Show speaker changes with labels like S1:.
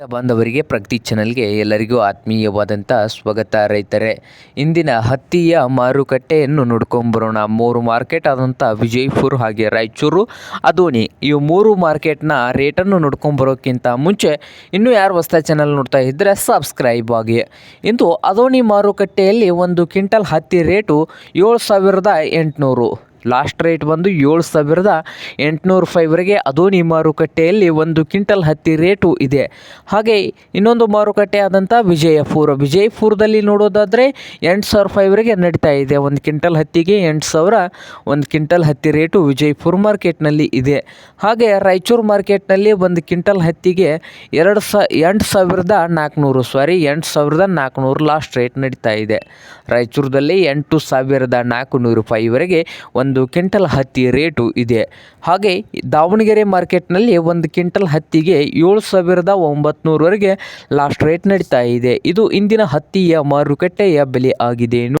S1: ಬಾಂಧವರಿಗೆ ಪ್ರಗತಿ ಚಾನಲ್ಗೆ ಎಲ್ಲರಿಗೂ ಆತ್ಮೀಯವಾದಂಥ ಸ್ವಾಗತ ರೈತರೇ. ಇಂದಿನ ಹತ್ತಿಯ ಮಾರುಕಟ್ಟೆಯನ್ನು ನೋಡ್ಕೊಂಬರೋಣ ಮೂರು ಮಾರ್ಕೆಟ್ ಆದಂಥ ವಿಜಯಪುರ ಹಾಗೆ ರಾಯಚೂರು ಅದೋನಿ ಈ ಮೂರು ಮಾರ್ಕೆಟ್ನ ರೇಟನ್ನು ನೋಡ್ಕೊಂಬರೋಕ್ಕಿಂತ ಮುಂಚೆ ಇನ್ನೂ ಯಾರು ಹೊಸ ಚಾನಲ್ ನೋಡ್ತಾ ಇದ್ದರೆ ಸಬ್ಸ್ಕ್ರೈಬ್ ಆಗಿ. ಇಂದು ಅದೋನಿ ಮಾರುಕಟ್ಟೆಯಲ್ಲಿ ಒಂದು ಕ್ವಿಂಟಲ್ ಹತ್ತಿ ರೇಟು ಏಳು ಸಾವಿರದ ಎಂಟುನೂರು. ಲಾಸ್ಟ್ ರೇಟ್ ಬಂದು ಏಳು ಸಾವಿರದ ಎಂಟುನೂರು ರೂಪಾಯಿವರೆಗೆ ಅದೋನಿ ಮಾರುಕಟ್ಟೆಯಲ್ಲಿ ಒಂದು ಕ್ವಿಂಟಲ್ ಹತ್ತಿ ರೇಟು ಇದೆ. ಹಾಗೆ ಇನ್ನೊಂದು ಮಾರುಕಟ್ಟೆ ಆದಂಥ ವಿಜಯಪುರ. ವಿಜಯಪುರದಲ್ಲಿ ನೋಡೋದಾದರೆ ಎಂಟು ಸಾವಿರ ರೂಪಾಯಿವರೆಗೆ ನಡೀತಾ ಇದೆ. ಒಂದು ಕ್ವಿಂಟಲ್ ಹತ್ತಿಗೆ ಎಂಟು ಸಾವಿರ, ಒಂದು ಕ್ವಿಂಟಲ್ ಹತ್ತಿ ರೇಟು ವಿಜಯಪುರ ಮಾರ್ಕೆಟ್ನಲ್ಲಿ ಇದೆ. ಹಾಗೆ ರಾಯಚೂರು ಮಾರ್ಕೆಟ್ನಲ್ಲಿ ಒಂದು ಕ್ವಿಂಟಲ್ ಹತ್ತಿಗೆ ಎರಡು ಸ, ಎಂಟು ಸಾವಿರದ ನಾಲ್ಕುನೂರು, ಸಾರಿ ಎಂಟು ಸಾವಿರದ ನಾಲ್ಕುನೂರು ಲಾಸ್ಟ್ ರೇಟ್ ನಡೀತಾ ಇದೆ. ರಾಯಚೂರದಲ್ಲಿ ಎಂಟು ಸಾವಿರದ ನಾಲ್ಕುನೂರು ರೂಪಾಯಿವರೆಗೆ ಒಂದು ಕ್ವಿಂಟಲ್ ಹತ್ತಿ ರೇಟು ಇದೆ. ಹಾಗೆ ದಾವಣಗೆರೆ ಮಾರ್ಕೆಟ್ನಲ್ಲಿ ಒಂದು ಕ್ವಿಂಟಲ್ ಹತ್ತಿಗೆ ಏಳು ಸಾವಿರದ ಒಂಬತ್ನೂರವರೆಗೆ ಲಾಸ್ಟ್ ರೇಟ್ ನಡೀತಾ ಇದೆ. ಇದು ಇಂದಿನ ಹತ್ತಿಯ ಮಾರುಕಟ್ಟೆಯ ಬೆಲೆ ಆಗಿದೆ.